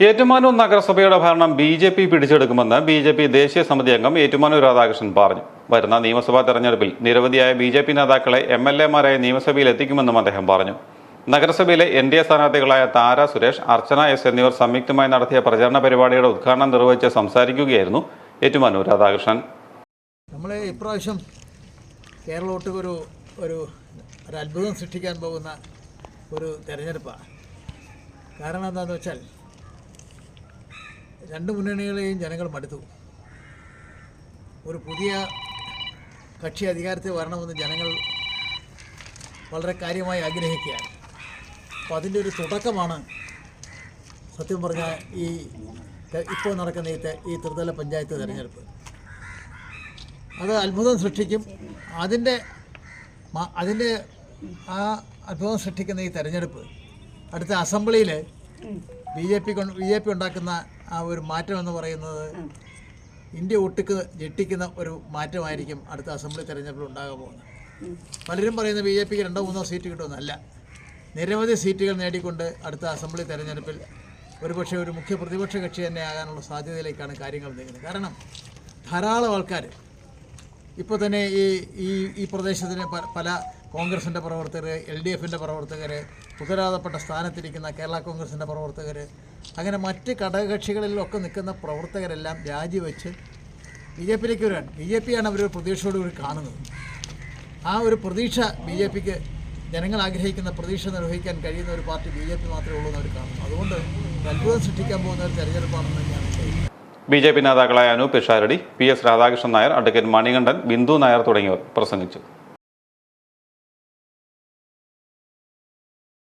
ഏറ്റുമാനൂർ നഗരസഭയുടെ ഭരണം B J P പിടിച്ചെടുക്കുമെന്ന് ബി ജെ പി ദേശീയ സമിതി അംഗം ഏറ്റുമാനൂർ രാധാകൃഷ്ണൻ പറഞ്ഞു. വരുന്ന നിയമസഭാ തെരഞ്ഞെടുപ്പിൽ നിരവധിയായ ബി ജെ പി നേതാക്കളെ എം എൽ എമാരായി നിയമസഭയിൽ എത്തിക്കുമെന്നും അദ്ദേഹം പറഞ്ഞു. നഗരസഭയിലെ എൻ ഡി എ സ്ഥാനാർത്ഥികളായ താര സുരേഷ് അർച്ചന എസ് എന്നിവർ സംയുക്തമായി നടത്തിയ പ്രചരണ പരിപാടിയുടെ ഉദ്ഘാടനം നിർവഹിച്ച് സംസാരിക്കുകയായിരുന്നു ഏറ്റുമാനൂർ രാധാകൃഷ്ണൻ. നമ്മൾ ഇപ്രാവശ്യം കേരളോട്ട് ഒരു ഒരു ഒരു അത്ഭുതം സൃഷ്ടിക്കാൻ പോകുന്ന ഒരു തെരഞ്ഞെടുപ്പാണ്. കാരണം എന്താണെന്ന് വെച്ചാൽ രണ്ട് മുന്നണികളെയും ജനങ്ങൾ മടുത്തു. ഒരു പുതിയ കക്ഷി അധികാരത്തിൽ വരണമെന്ന് ജനങ്ങൾ വളരെ കാര്യമായി ആഗ്രഹിക്കുകയാണ്. അപ്പോൾ അതിന്റെ ഒരു തുടക്കമാണ് സത്യം പറഞ്ഞാൽ ഈ ഇപ്പോൾ നടക്കുന്ന ഈ ഈ ത്രിതല പഞ്ചായത്ത് തിരഞ്ഞെടുപ്പ്. അത് അത്ഭുതം സൃഷ്ടിക്കും. അതിന്റെ അതിന്റെ ആ അത്ഭുതം സൃഷ്ടിക്കുന്ന ഈ തെരഞ്ഞെടുപ്പ് അടുത്ത അസംബ്ലിയിൽ B J P B J P ഉണ്ടാക്കുന്ന ആ ഒരു മാറ്റം എന്ന് പറയുന്നത് ഇന്ത്യ ഒട്ടുക്ക് ഞെട്ടിക്കുന്ന ഒരു മാറ്റമായിരിക്കും അടുത്ത അസംബ്ലി തെരഞ്ഞെടുപ്പിൽ ഉണ്ടാകാൻ പോകുന്നത്. പലരും പറയുന്ന ബി ജെ പിക്ക് രണ്ടോ മൂന്നോ സീറ്റ് കിട്ടുമെന്നല്ല. നിരവധി സീറ്റുകൾ നേടിക്കൊണ്ട് അടുത്ത അസംബ്ലി തെരഞ്ഞെടുപ്പിൽ ഒരുപക്ഷെ ഒരു മുഖ്യ പ്രതിപക്ഷ കക്ഷി തന്നെ ആകാനുള്ള സാധ്യതയിലേക്കാണ് കാര്യങ്ങൾ നീങ്ങുന്നത്. കാരണം ധാരാളം ആൾക്കാർ ഇപ്പോൾ തന്നെ ഈ ഈ ഈ പ്രദേശത്തിന് പല കോൺഗ്രസിന്റെ പ്രവർത്തകർ എൽ ഡി എഫിന്റെ പ്രവർത്തകർ ഉത്തരവാദപ്പെട്ട സ്ഥാനത്തിരിക്കുന്ന കേരള കോൺഗ്രസിന്റെ പ്രവർത്തകർ അങ്ങനെ മറ്റ് ഘടകകക്ഷികളിലൊക്കെ നിൽക്കുന്ന പ്രവർത്തകരെല്ലാം രാജിവെച്ച് ബി ജെ പിയിലേക്ക് വരാൻ ബി ജെ പിയാണ് അവർ പ്രതീക്ഷയോടുകൂടി കാണുന്നത് ആ ഒരു പ്രതീക്ഷ ബി ജെ പിക്ക് ജനങ്ങൾ ആഗ്രഹിക്കുന്ന പ്രതീക്ഷ നിർവഹിക്കാൻ കഴിയുന്ന ഒരു പാർട്ടി ബി ജെ പി മാത്രമേ ഉള്ളൂ എന്ന് അവർ കാണുന്നു അതുകൊണ്ട് അത്ഭുതം സൃഷ്ടിക്കാൻ പോകുന്ന ഒരു തെരഞ്ഞെടുപ്പാണെന്ന് തന്നെയാണ്. ബി ജെ പി നേതാക്കളായ Anoop Pisharody P S Radhakrishnan Nair advocate Manikandan Bindu Nair തുടങ്ങിയവർ പ്രസംഗിച്ചു.